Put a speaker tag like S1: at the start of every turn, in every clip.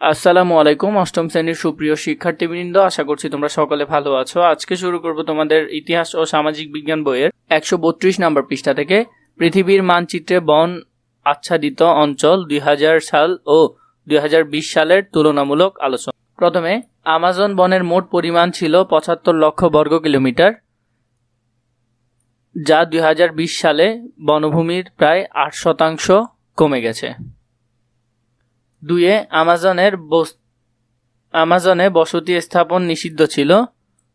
S1: আসসালামু আলাইকুম, অষ্টম শ্রেণির সুপ্রিয় শিক্ষার্থীবৃন্দ, আশা করছি তোমরা সকলে ভালো আছো। আজকে শুরু করব তোমাদের ইতিহাস ও সামাজিক বিজ্ঞান বইয়ের একশো বত্রিশ নম্বর পৃষ্ঠা থেকে। পৃথিবীর মানচিত্রে বন আচ্ছাদিত অঞ্চল দুই হাজার সাল ও দুই হাজার বিশ সালের তুলনামূলক আলোচনা। প্রথমে, আমাজন বনের মোট পরিমাণ ছিল পঁচাত্তর লক্ষ বর্গ কিলোমিটার, যা দুই হাজার বিশ সালে বনভূমির প্রায় আট শতাংশ কমে গেছে। দুইয়ে আমাজনের আমাজনে বসতি স্থাপন নিষিদ্ধ ছিল,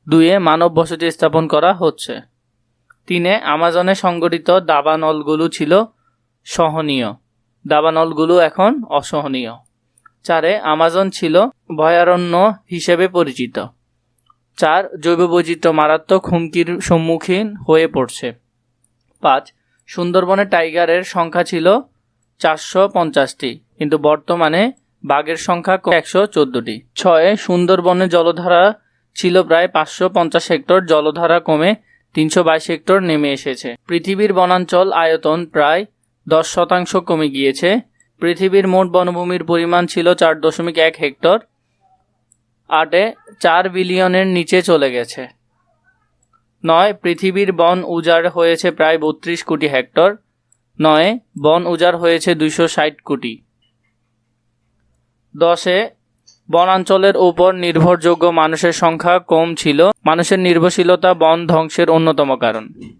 S1: দুইয়ে মানব বসতি স্থাপন করা হচ্ছে। তিনে আমাজনে সংগঠিত দাবানলগুলো ছিল সহনীয়। দাবানলগুলো এখন অসহনীয়। চারে আমাজন ছিল ভয়ারণ্য হিসেবে পরিচিত। চার জৈব বৈচিত্র্য মারাত্মক হুমকির সম্মুখীন হয়ে পড়ছে। পাঁচ সুন্দরবনে টাইগারের সংখ্যা ছিল চারশো পঞ্চাশটি, কিন্তু বর্তমানে বাঘের সংখ্যা একশো চোদ্দটি। ছয়ে সুন্দরবনে জলধারা ছিল প্রায় পাঁচশো পঞ্চাশ হেক্টর, জলধারা কমে তিনশো বাইশ হেক্টর নেমে এসেছে। পৃথিবীর বনাঞ্চল আয়তন প্রায় দশ শতাংশ কমে গিয়েছে। পৃথিবীর মোট বনভূমির পরিমাণ ছিল চার দশমিক এক হেক্টর, আটে চার বিলিয়নের নিচে চলে গেছে। নয়, পৃথিবীর বন উজাড় হয়েছে প্রায় বত্রিশ কোটি হেক্টর। নয়, বন উজাড় হয়েছে দুইশো ষাট কোটি। দশে, বনাঞ্চলের উপর নির্ভরযোগ্য মানুষের সংখ্যা কম ছিল। মানুষের নির্ভরশীলতা বন ধ্বংসের অন্যতম কারণ।